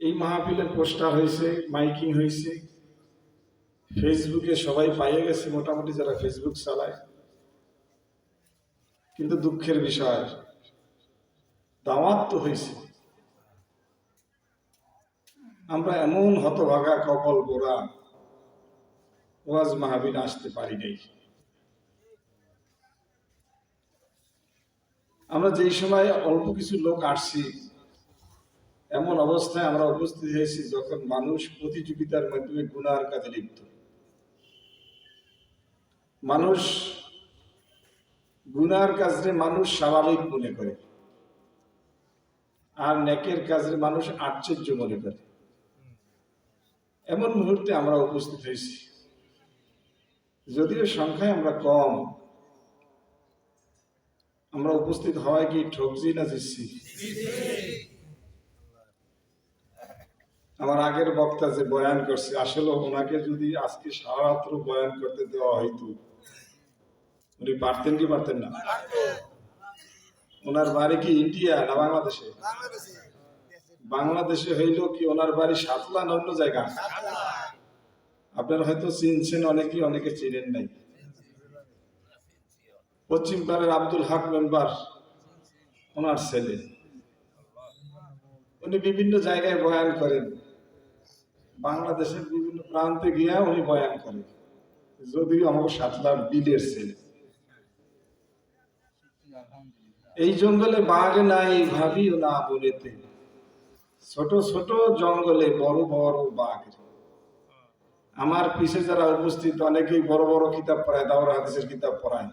এই মাহফিলের পোস্টার হয়েছে, মাইকিং হয়েছে, ফেসবুকে সবাই পাইয়ে গেছে, মোটামুটি যারা ফেসবুক চালায়। কিন্তু দুঃখের বিষয়, দাওয়াত তো হয়েছে। আমরা এমন হতভাগা কপাল গোড়া ওয়াজ মাহবিল আসতে পারি নাই। আমরা যেই সময় অল্প কিছু লোক আসছি, এমন অবস্থায় আমরা উপস্থিত হয়েছি যখন মানুষ প্রতিযোগিতার মাধ্যমে গুনার কাজে লিপ্ত। মানুষ গুনার কাজে মানুষ স্বাভাবিক মনে করে, আর নেকের কাজে মানুষ আশ্চর্য মনে করে। এমন মুহূর্তে আমরা উপস্থিত হয়েছি। যদিও সংখ্যায় আমরা কম আমরা উপস্থিত হওয়ায় কি ঠকজি না জিতছি? আমার আগের বক্তা যে বয়ান করছে, আসলে ওনাকে যদি আজকে সারা রাত্র বয়ান করতে দেওয়া হইতো, উনি পারতেন কি পারতেন না? ওনার বাড়ি কি ইন্ডিয়া না বাংলাদেশে? বাংলাদেশে হইল কি ওনার বাড়ি সাতলা না অন্য জায়গা? আপনারা হয়তো চিনছেন, অনেকেই অনেকে চিনেন নাই। পশ্চিম পাড়ের আব্দুল হক মেম্বার, ওনার ছেলে। উনি বিভিন্ন জায়গায় বয়ান করেন। বাংলাদেশের বিভিন্ন প্রান্তে গিয়া উনি বয়ান করেন। যদিও আমাকে সাতলার বিলের ছেলে। এই জঙ্গলে বাঘ নাই ভাবিও না বলেতে ছোট ছোট জঙ্গলে বড় বড় বাঘ। আমার পিছে যারা উপস্থিত, অনেকেই বড় বড় কিতাব পড়ায়, দাওরা হাদিসের কিতাব পড়ায়।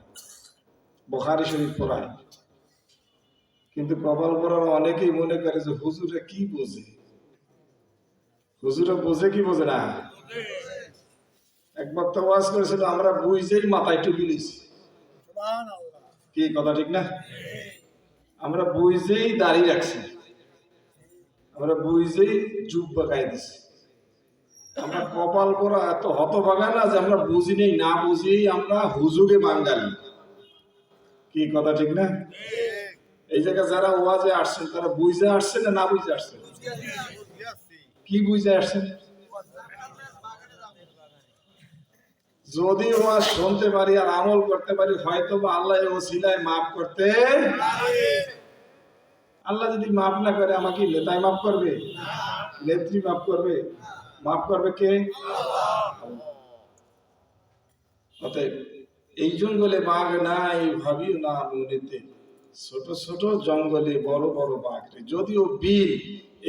বখারি শরীফ পড়ায়। কিন্তু কপাল পড়ানো অনেকেই মনে করে যে হুজুরে কি বোঝে? হুজুরে বোঝে কি বোঝে না? একবার তো ওয়াজ করেছিল, আমরা বুঝেই মাথায় টুপি নিছি কি, কথা ঠিক না? আমরা বুঝেই দাঁড়িয়ে রাখছি। আমরা বুঝেই যুগ বাঁকাই দিছি। আমরা কপাল করা এত হতভাগা না যে আমরা বুঝি নেই, না বুঝেই আমরা হুজুগে বাঙালি। কি কথা, ঠিক না? এই জায়গায় যারা ওয়াজে আসছেন তারা বুঝে আসছেন না না বুঝে আসছেন কি বুঝে আসছেন যদি ওয়াজ শুনতে পারি আর আমল করতে পারি হয়তো বা আল্লাহ ও সিলায় মাফ করতে আল্লাহ যদি মাফ না করে, আমাকে নেতাই মাফ করবে? নেত্রী মাফ করবে? মাফ করবে কে? অতএব এই জঙ্গলে বাঘ নাই, ভাবিও না মনেতে। ছোট ছোট জঙ্গলে বড় বড় বাঘ যদিও বিল,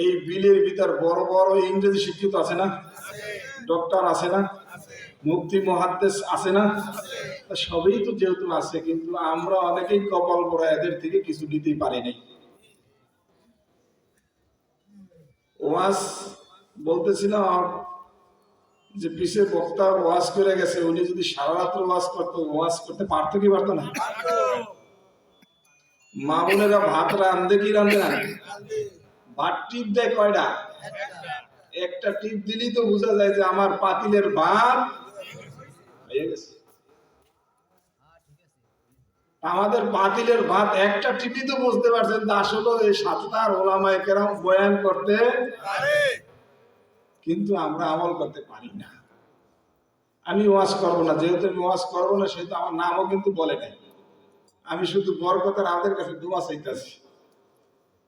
এই বিলের ভিতর বড় বড় ইংরেজি শিক্ষিত আছে না? ডক্টর আছে না? মুক্তি মহাদ্দেশ আছে না? সবই তো যেহেতু আছে, কিন্তু আমরা অনেকেই কপাল পড়া এদের থেকে কিছু নিতেই পারি নাই। ওয়াজ বলতেছিলাম যে পিছে বক্তা ওয়াজ করে গেছে, উনি যদি সারা রাত্র ওয়াজ করতো, ওয়াজ করতে পারতো কি পারতো না? মা বোনেরা ভাত রান্ধে কি রান্ধে না? ভাত টিপ দেয় কয়টা? একটা টিপ দিলেই তো বোঝা যায় যে আমার পাতিলের ভাত হয়ে গেছে। আমাদের পাতিলের ভাত একটা টিপি তো বুঝতে পারছেন, আসলে এই সাতটার ওলামায় কেরাম বয়ান করতে কিন্তু আমরা আমল করতে পারি না। আমি ওয়াজ করব না, যেহেতু আমি ওয়াজ করব না, সেহেতু আমার নামও কিন্তু বলে নাই। আমি শুধু বরকতার আমাদের কাছে দোয়া চাইতেছি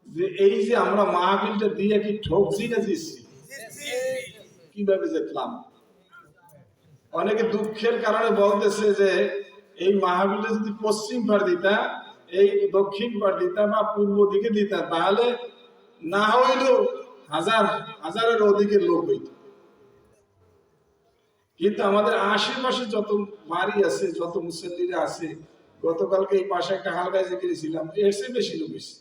যে এই যে আমরা মাহফিলটা দিয়ে কি ঠকছি না দিচ্ছি কীভাবে জিতলাম অনেকে দুঃখের কারণে বলতেছে যে এই মাহফিলটা যদি পশ্চিম পার দিতা, এই দক্ষিণ পার দিতা বা পূর্ব দিকে দিতা, তাহলে না হইলেও হাজার হাজারের অধিকের লোক হইত। কিন্তু আমাদের আশেপাশে যত বাড়ি আছে, যত মুসল্লিরা আছে, গতকালকে এই পাশে একটা হালকায় যে গিয়েছিলাম এর চেয়ে বেশি লোক হয়েছে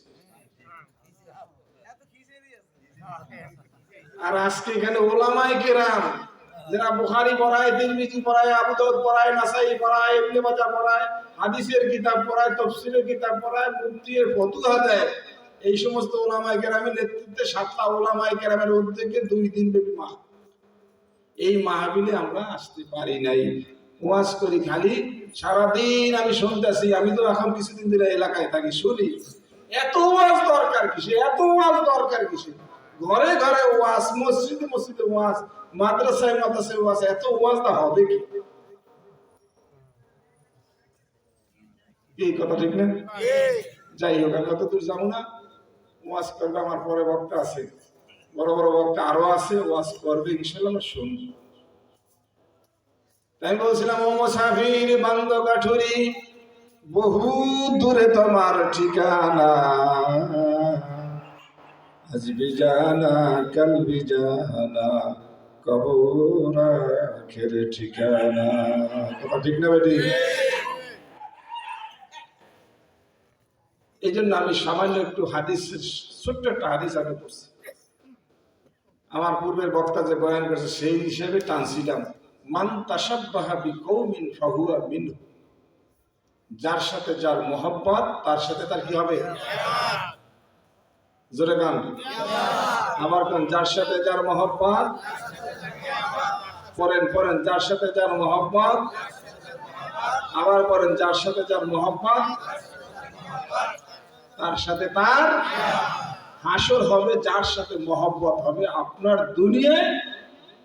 আর আজকে এখানে ওলামাই কেরাম, যারা বুখারি পড়ায়, তিরমিজি পড়ায়, আবু পড়ায়, নাসাই পড়ায়, ইবনে মাজাহ পড়ায়, হাদিসের কিতাব পড়ায় তফসিরের কিতাব পড়ায়, মুফতির ফতুয়া দেয়। এই সমস্ত ওলামাই কেরামের নেতৃত্বে সাতটা ওলামাই কেরামের উদ্যোগে দুই দিন ব্যাপী মাহ। এই মাহবিলে আমরা আসতে পারি নাই। ওয়াজ করি খালি সারাদিন আমি শুনতেছি আমি তো এখন কিছুদিন ধরে এলাকায় থাকি শুনি। এত ওয়াজ দরকার কিসে? এত ওয়াজ দরকার কিসে? ঘরে ঘরে ওয়াজ মসজিদে মসজিদে ওয়াজ মাদ্রাসায় মাদ্রাসায় ওয়াজ এত ওয়াজটা হবে কি? এই কথা ঠিক না? যাই হোক আমি অত দূর যাব না। ওয়াজ করবে আমার পরে বক্তা আছে। বড় বড় বক্তা আরও আছে, ওয়াজ করবে, ইনশাল্লাহ শুনব। তাই বলছিলাম, ও মুসাফির, বান্দ কাঠুরি, বহু দূরে তোমার ঠিকানা। আজ বিজানা কাল বিজানা কবর আখের ঠিকানা। কথা ঠিক না বেটি? এই জন্য আমি সামান্য একটু হাদিস ছোট্ট একটা হাদিস আমি করছি আমার পূর্বের বক্তা যে বয়ান করেছে, সেই হিসেবে টানছিলাম মান তাসাব্বাহা বিকৌমিন ফাহুয়া মিনহু। যার সাথে যার মোহব্বত, তার সাথে তার কি হবে? জোরে গান। আবার কোন, যার সাথে যার মোহব্বত, পড়েন পড়েন, যার সাথে যার মোহব্বত, আবার পড়েন, যার সাথে যার মোহব্বত তার সাথে তার হাসর হবে, যার সাথে মহব্বত হবে। আপনার দুনিয়ায়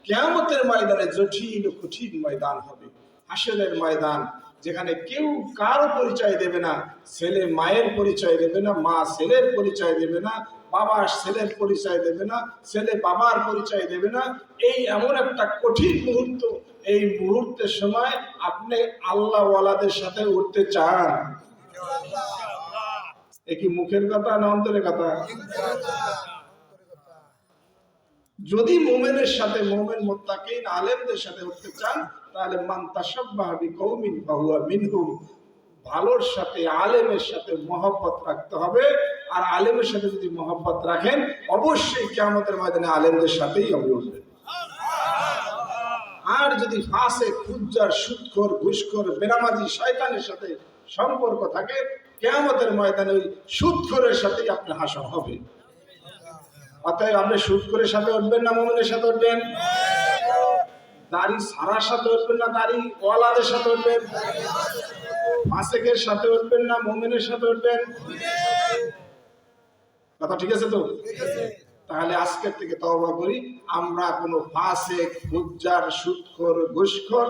কেয়ামতের ময়দানে জটিল কঠিন ময়দান হবে। হাসরের ময়দান, যেখানে কেউ কারও পরিচয় দেবে না, ছেলে মায়ের পরিচয় দেবে না, মা ছেলের পরিচয় দেবে না, বাবা ছেলের পরিচয় দেবে না, ছেলে বাবার পরিচয় দেবে না। এই এমন একটা কঠিন মুহূর্ত, এই মুহূর্তের সময় আপনি আল্লাহ ওয়ালাদের সাথে উঠতে চান। এ কি মুখের কথা না অন্তরের কথা? যদি মোমেনের সাথে মোমেন মোত্তাকিন, আলেমদের সাথে উঠতে চান, তাহলে মান তাসাব্বাহা বিকৌমিন ফাহুয়া মিনহুম। ভালোর সাথে, আলেমের সাথে মহব্বত রাখতে হবে। আর আলেমের সাথে যদি মহব্বত রাখেন, অবশ্যই কিয়ামতের ময়দানে আলেমদের সাথেই উঠবেন আর যদি ফাঁসে খুজ্জার সুৎখর, ঘুষখোর, বেনামাজি, শয়তানের সাথে সম্পর্ক থাকে কেয়ামতের ময়দানে ওই সুৎখরের সাথেই আপনার হাসা হবে। অতএব আপনি সুৎখরের সাথে উঠবেন না, মোমিনের সাথে উঠবেন? দাড়ি সারার সাথে উঠবেন না, দাড়ি ওয়ালাদের সাথে উঠবেন? ফাসেকের সাথে উঠবেন না, মোমিনের সাথে উঠবেন? কথা ঠিক আছে তো? তাহলে আজকের থেকে তওবা করি। আমরা কোনো ফাসেক, ফুজ্জার, সুৎখর, ঘুষখোর,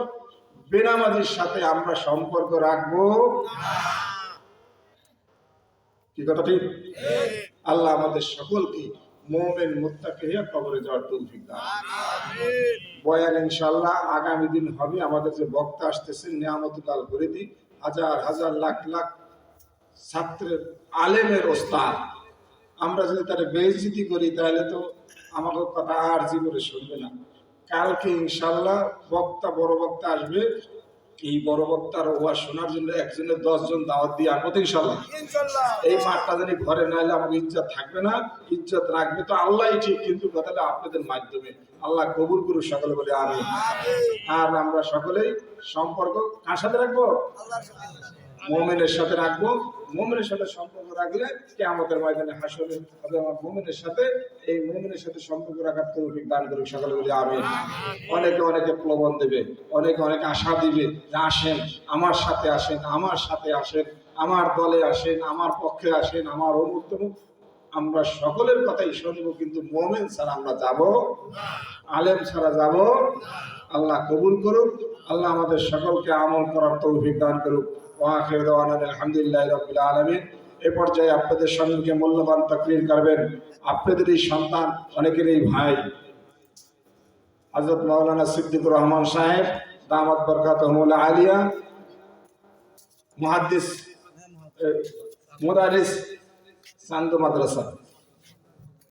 বেনামাজির সাথে আমরা সম্পর্ক রাখব। কি কথা ঠিক? আল্লাহ আমাদের সকলকে মোমেন মুত্তাকে হয়ে কবরে যাওয়ার তৌফিক বয়ান ইনশাল্লাহ আগামী দিন হবে। আমাদের যে বক্তা আসতেছে নিয়ামতুল্লাহ করে দিই হাজার হাজার, লাখ লাখ ছাত্রের আলেমের ওস্তাদ। আমরা যদি তারা বেইজ্জতি করি, তাহলে তো আমাকে কথা আর জীবনে শুনবে না। কালকে ইনশাল্লাহ বক্তা, বড় বক্তা আসবে। এই বড় বক্তার ওয়া শোনার জন্য একজনের দশজন দাওয়াত দিয়ে আনব তো ইনশাল্লাহ। এই মাঠটা যদি ঘরে না এলে আমাকে ইজ্জত থাকবে না ইজ্জত রাখবে তো আল্লাহ ঠিক কিন্তু কথাটা আপনাদের মাধ্যমে। আল্লাহ কবুল গুরু সকলে বলে আমি আর আমরা সকলেই সম্পর্ক কার সাথে রাখব? মোমেনের সাথে রাখব। মোমেনের সাথে সম্পর্ক রাখলে কে আমাদের ময়দানে হাসলে হবে আমার মোমেনের সাথে, এই মোমেনের সাথে সম্পর্ক রাখার তৌফিক দান করুক সকলে বলে আমি অনেকে অনেকে প্রবণ দেবে, অনেকে অনেক আশা দিবে যে আসেন, আমার সাথে আসেন, আমার সাথে আসেন, আমার দলে আসেন, আমার পক্ষে আসেন, আমার অমুক আমরা সকলের কথাই শুনব, কিন্তু মোমেন ছাড়া আমরা যাব আলেম ছাড়া যাব আল্লাহ কবুল করুক। আল্লাহ আমাদের সকলকে আমল করার তৌফিক দান করুক। ওয়াখির দাওয়ানা আলহামদুলিল্লাহ রাব্বিল আলামিন। এ পর্যায়ে আপনাদের সম্মুখে মূল্যবান তাকরির করবেন। আপনাদের এই সন্তান অনেকের এই ভাই। হযরত মাওলানা সিদ্দিকুর রহমান সাহেব, দামাত বরকাতুহুল আলিয়া, মুহাদ্দিস মুদারিস, চান্দ মাদ্রাসা।